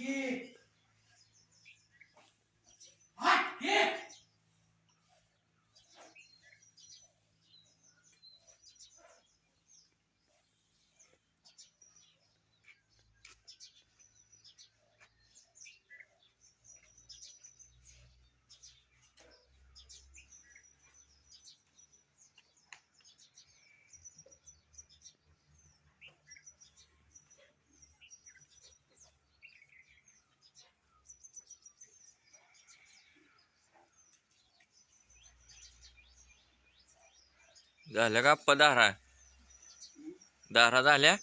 ये झाल्या का? आप्पा दारा दारा झाल्या?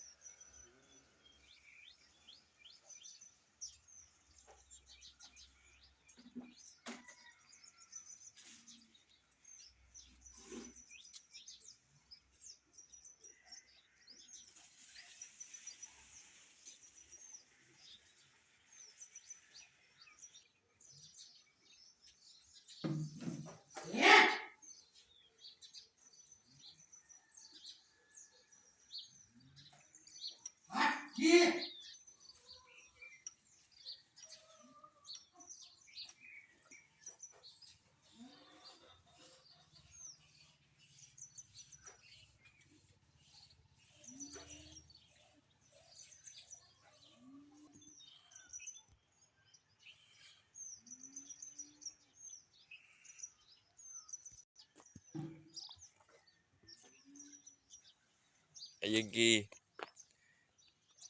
Ayaki.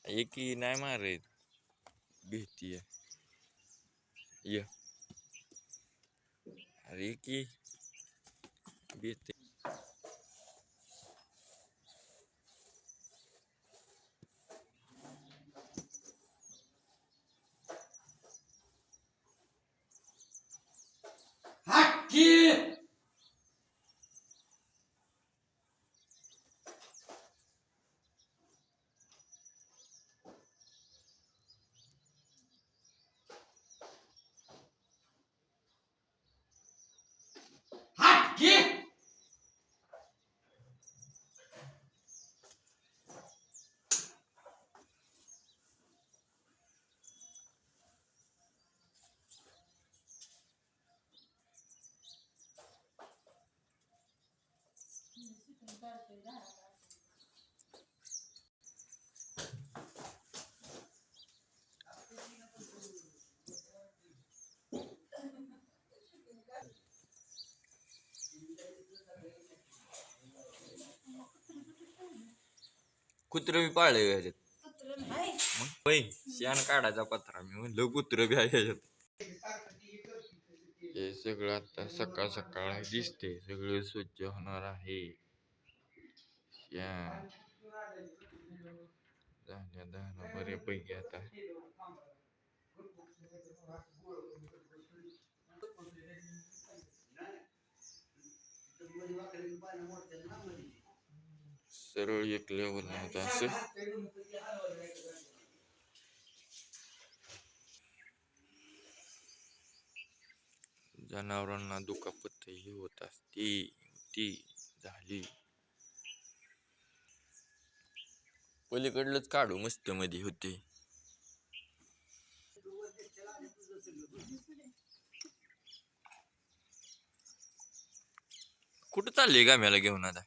Ayaki Neymar. Bih dia. Iya. Ayaki. Bih dia. कुत्र बी पाळले ह्याच्यात? शेण काढायचा पत्रा मी म्हणलं कुत्र बी आहे ह्याच्यात. हे सगळं आता सकाळ सकाळ दिसते सगळं स्वच्छ होणार आहे. शेण झाल्या दहा बऱ्यापैकी आता सरळ एक लेवल नव्हतं असं जनावरांना दुखापत ही होत असते ती झाली पलीकडलंच काढू मस्त मध्ये होते. कुठं चालली गाम्याला घेऊन आता?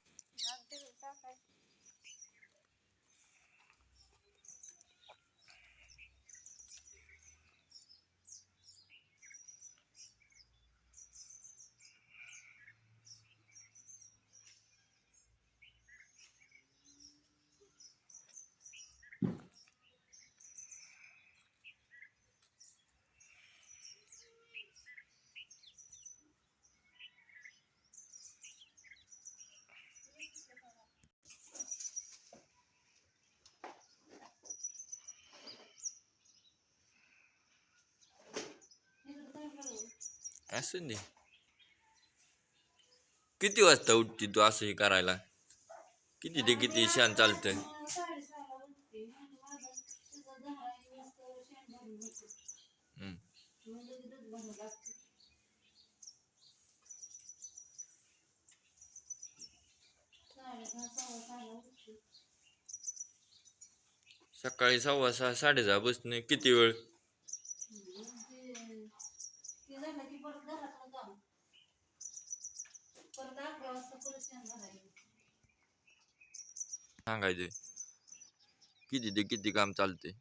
असं दे किती वाजता उठती तू असं हे करायला? किती ते किती शान चालतंय? सकाळी सव्वा सहा साडेसहा बसणे किती वेळ? सांगायचे. किती ते किती काम चालते?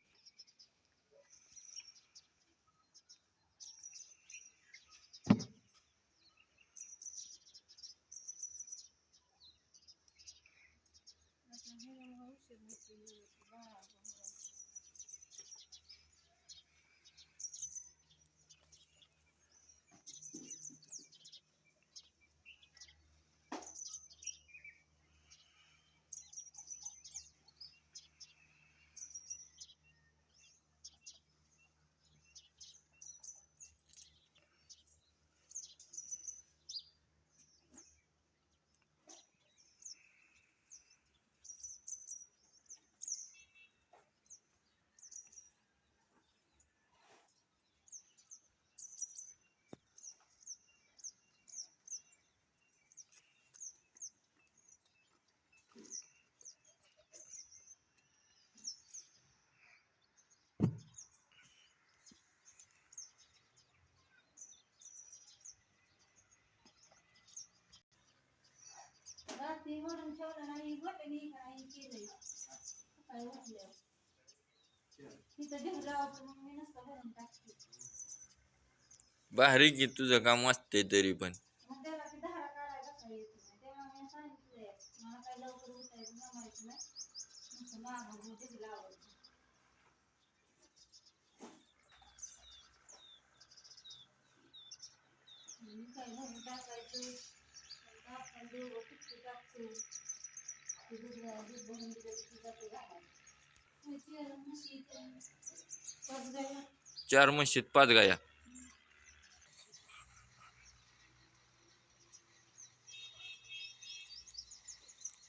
ते वरून ठेवलं नाही गोट्याने काही केलंय. सकाळी उठल्यावर तिथं ढेग लावतो मग मी नसतं भरून टाकते. भारी की तुझं काम असते तरी पण. मग त्याला ती धारा काढायला बसा येत नाही? तेव्हा मी सांगितलंय मला काही लवकर उठायचं जमायचं नाही. नुसतं मागं मग ढेग लावायचं मी काय भरून टाकायचं? चार म्हशीत पाच गाया.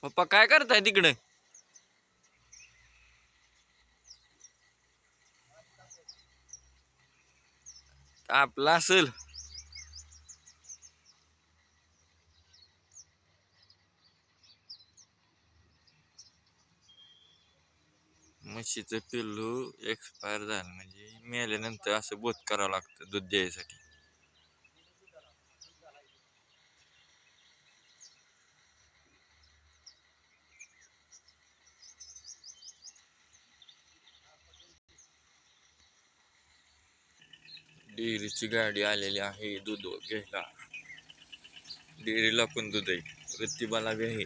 पप्पा काय करताय तिकडे? आपला असेल. म्हशीचं पिल्लू एक्सपायर झालं. म्हणजे मेल्यानंतर असं बोध करावं लागतं दूध द्यायसाठी. डेअरीची गाडी आलेली आहे. दूध घ्यायला. डेअरीला पण दूध आहे. प्रतिभाला बी आहे.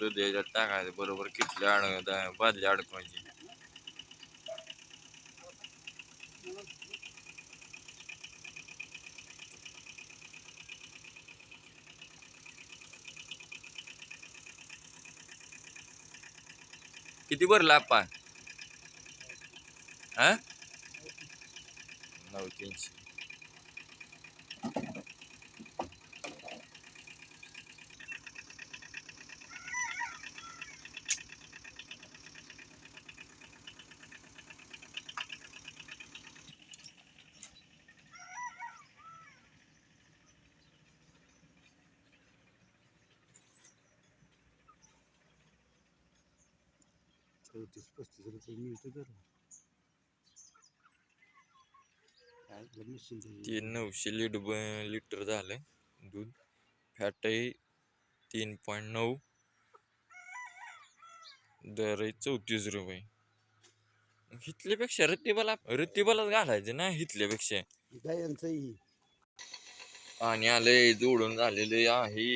दूध याच्यात टाकायचं बरोबर किती अड बादली अडकवायची किती भरला आपण? हा? नऊ तीनशे चौतीस पस्तीस रुपये मिळतं तर काय आपलं मशीन ते नऊशे लीड लिटर झालंय दूध फॅट आहे तीन पॉईंट नऊ दर आहे चौतीस रुपये हिथल्यापेक्षा रत्तीबाला रत्तीबालाच घालायचं ना हिथल्यापेक्षा पाणी आलंय जोडून झालेले आहे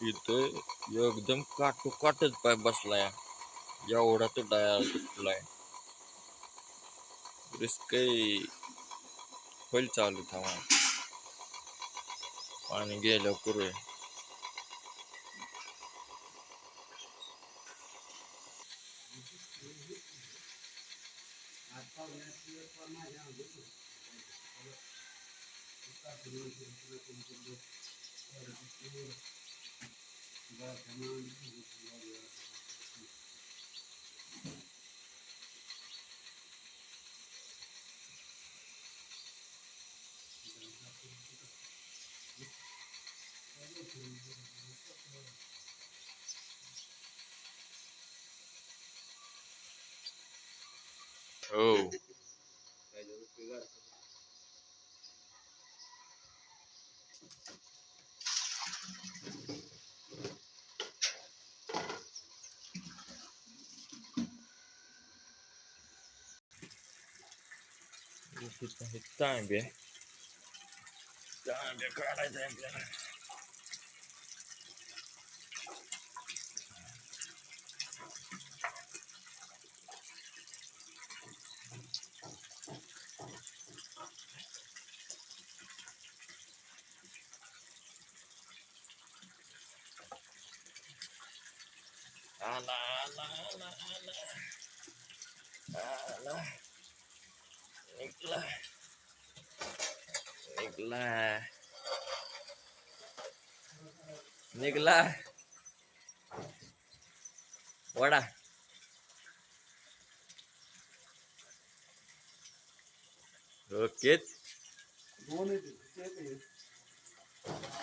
इथं एकदम काटोकाटच पाय बसलाय. एवढा तो डाया तुटलाय रिस्क होईल चालू थांबा. पाणी गेलं करूया. हो तांब्या Oh. काढायचा आपल्याला आला आला आला आला आला निघला निघला निघला वडा ओकेच दोन आहेत, ते एक आहे.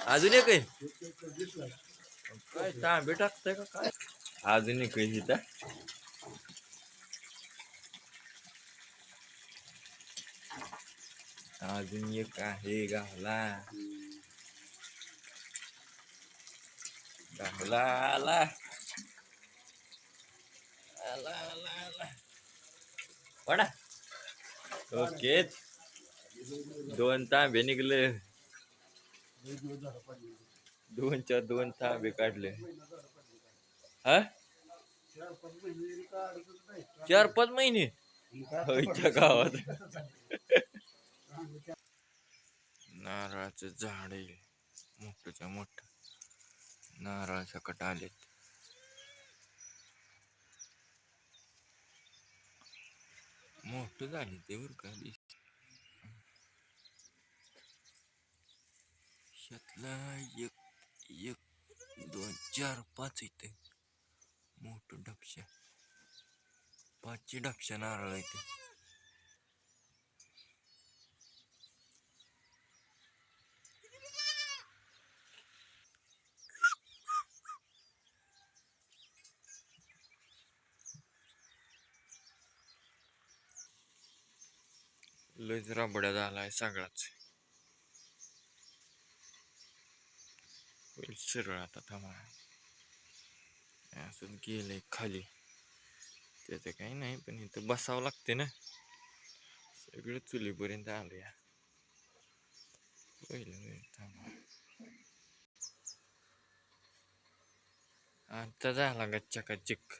अजून एक. काय तांबे टाकताय का काय अजून एक इथं अजून एक आहे गावला गावला आला. आला आला आला. वडा ओके. दोन तांबे निघले. दोन चार दोन तांबे काढले. हा? चार पाच महिने. होयच्या गावात. नारळाचं झाड आहे मोठच्या मोठ. नारळ सकट आलेत. मोठ झाले ते बर का दिस. शेतला एक एक दोन चार पाच इथे. मोठ डपशा पाचशे डपशा नारळ इथे लयच राबड्या आहे सगळाच. सरळ आता थांबा. असं गेलंय खाली. त्याचं काही नाही पण इथं बसावं लागते ना. सगळं चुलीपर्यंत आलं या पहिलं थांबा. आता झाला गच्चा का चिक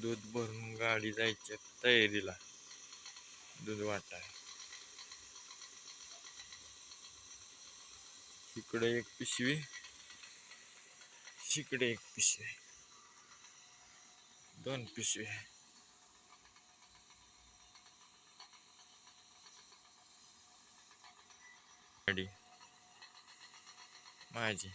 दूध भरून गाडी जायच्या तयारीला दूध वाटाय. इकडे एक पिशवी इकडे एक पिशवी. दोन पिशवी. गाडी. माझी.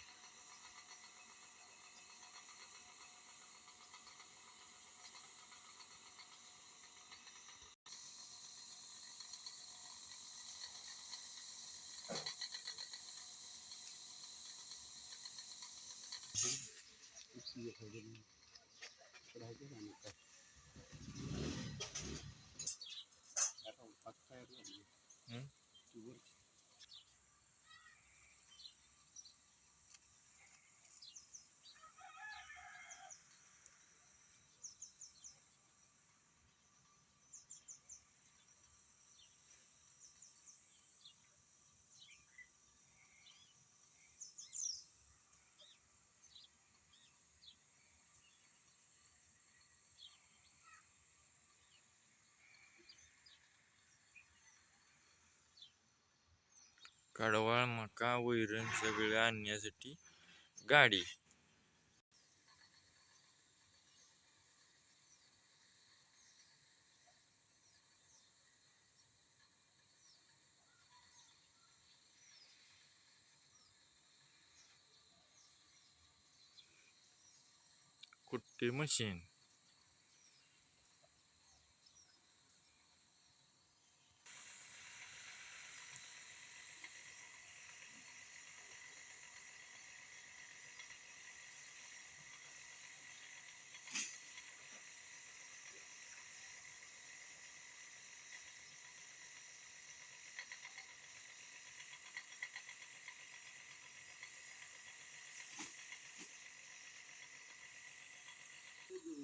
इतकी एक हजार नाही. राहायचं कडवाळ मका वैरण सगळे आणण्यासाठी गाडी. कुट्टी मशीन.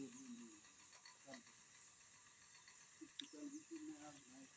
Thank you.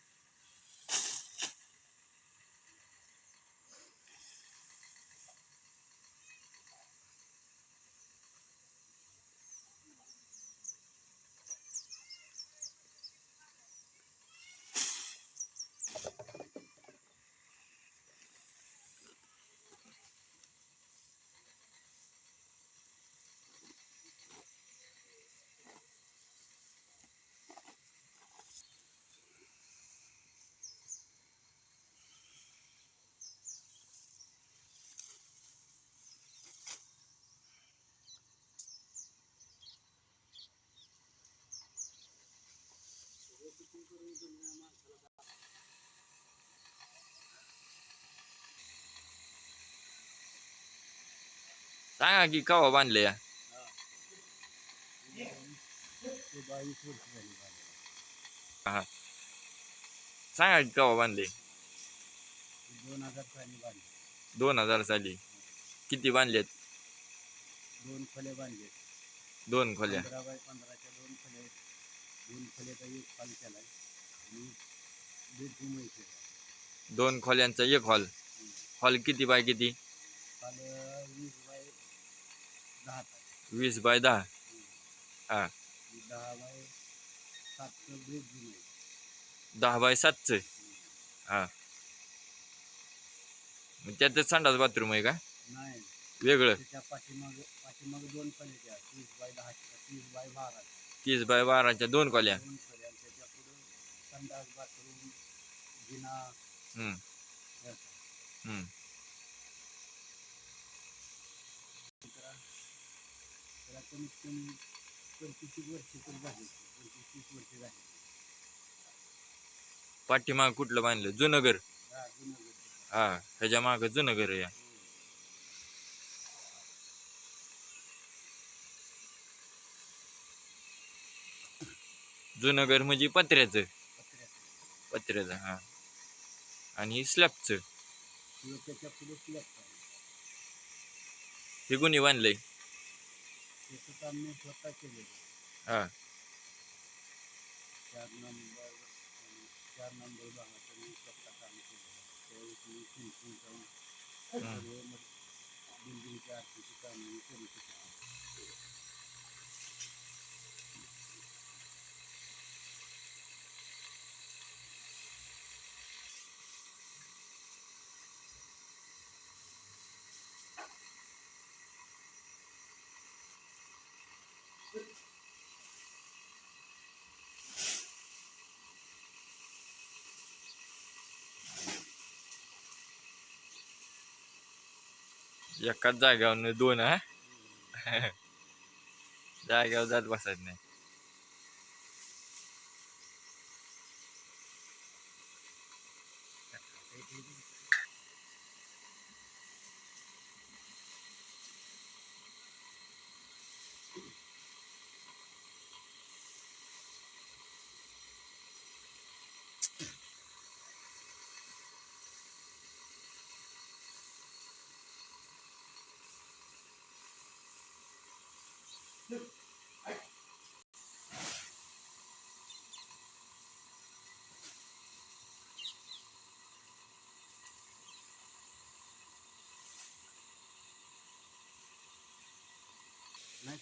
सांगा की कवा बांधले या. हा. सांगा की कवा बांधले? दोन हजार साली. बांधले दोन हजार साली किती बांधलेत? दोन खोले बांधले दोन खोल्या. पंधरा बाय पंधराच्या दोन खोले आहेत. दोन खोल्याचा एक हॉल केलाय आणि बेडरूम केला दोन खोल्यांचा एक हॉल हॉल किती बाय किती? काल वीस बाय दहा वीस बाय दहा. हा. दहा बाय सातचं बेडरूम आहे. दहा बाय सातचं. हा. मग त्यातच संडास बाथरूम आहे का? नाही. वेगळं. त्याच्या पाठीमाग पाठीमाग दोन त्या. तीस बाय दहा तीस बाय बारा तीस बाय बाराच्या दोन खोल्या. दोन खोल्या आणि त्याच्या पुढं संडास बाथरूम जिना. हम्म. हे. हम्म. त्याला त्याला कमीत कमी पंचवीस वर्ष तर झाली. पंचवीस तीस वर्ष झाली. पाठीमाग कुठलं बांधलं? जुनं घर. हा जुनं घर. हा ह्याच्या माग जुनं घर आहे. जुनं घर म्हणजे पत्र्याचं. पत्र्याचं. हा. आणि स्लॅबचं. हे कोणी बांधलंय. मी हा. चार नंबर चार नंबर भागाचं स्वतः काम बिल्डिंगच्या कामं करू शकतो एकाच जाग्यावर दोन हा? जाग्यावर जात बसायचं नाही.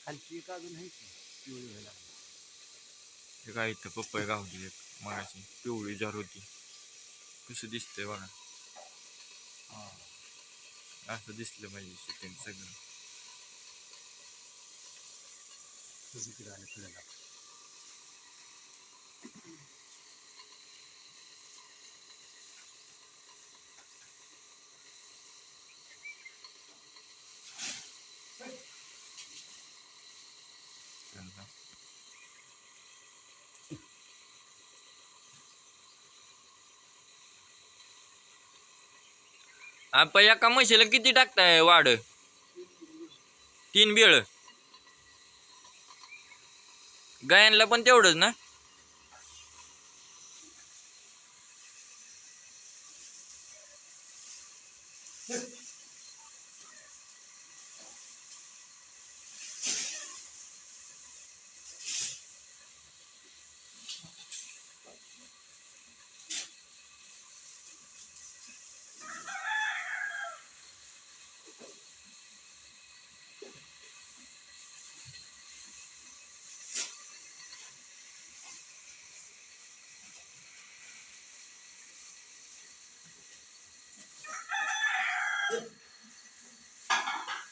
खालची एक अजून आहे की? पिवळी व्हायला हे काय इथं पप्पाय गावली एक मगाशी पिवळी जार होती. कसं दिसतंय बघा. असं दिसलं पाहिजे शूटिंग सगळं. तिकडे आले फिरायला त्यांना. आपण एका म्हशीला किती टाकताय वाढ? तीन बेळ. गायांना पण तेवढंच ना दिसायला येतं. दिसायला येतं, दिसायला. आ, मग तो दोनला द्या, देणार का तुम्ही?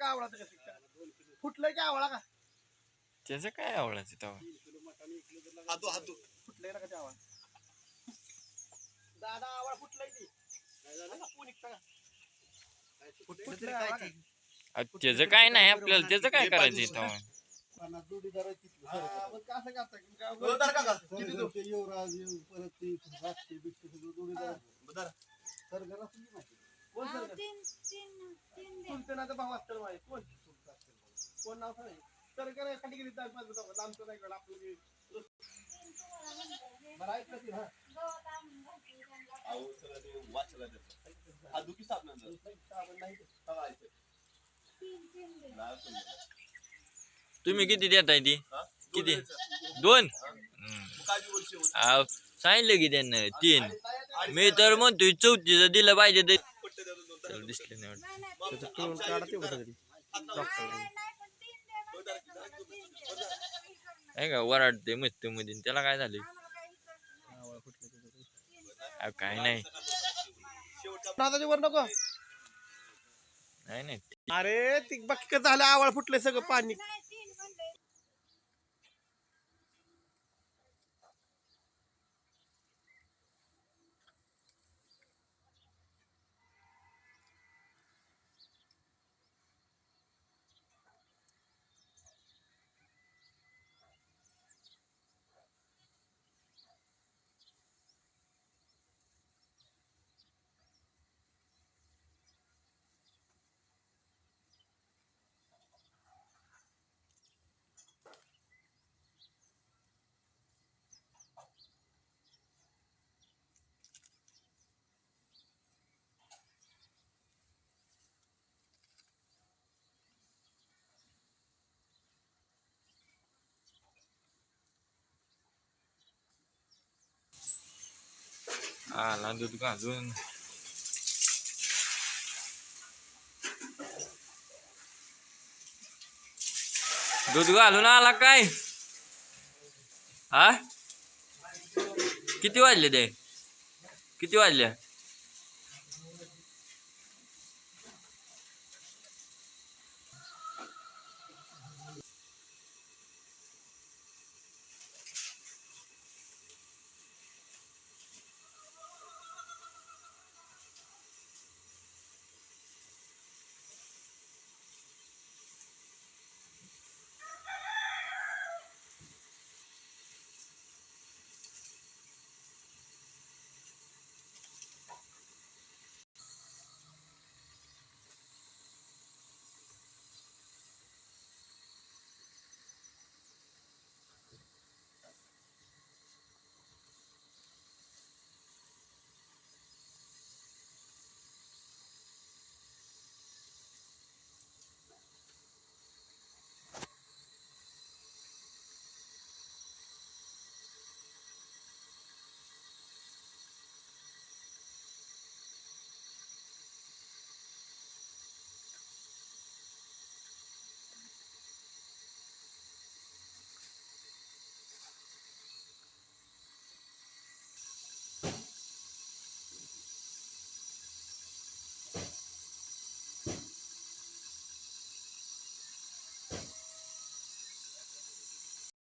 का आवळाचं का कसं? फुटलंय की आवळा का? त्याचं काय आवडायचं तेव्हा? फुटलंय ना का ते आवळा? दादा आवळा फुटलाय ती आता कोण निघतं का? फुटलंय आवळा का? आ, त्याचं काय नाही आपल्याला त्याचं काय करायचं तेव्हा? हा, मग का असं करता? काय उगाच- युवराज येऊ परत ते राक्षी बिक्षी सगळं जोडीदार सरगरा सुद्धा नाही. कोण अहो, सरकार? तीन तीन. नातं भाऊ असतं माझे कोण? कोण नाव सांग. सरकार आहे, खाली गेली तर पाच जाऊ. लांबचं नाही कळलं आपलं हे. हे ती, हा. साबण नाही. तुम्ही किती देताय ती? किती? दोन सांगितलं की त्यांना तीन. मी तर म्हणतोय चौथीचं दिलं पाहिजे ते त्याला दिसलं नाही वाटतं. त्याचं पिळून काढा ते कुठं तरी. नाही, का वराडते मस्त मध्ये त्याला काय झालं? फुटलं काय नाही. वर नको. नाही नाही. अरे ती बक्क झालं? आवळ फुटलंय सगळं पाणी. आला दूध घालून. दूध घालून आला काय? हा? किती वाजले ते? किती वाजल्या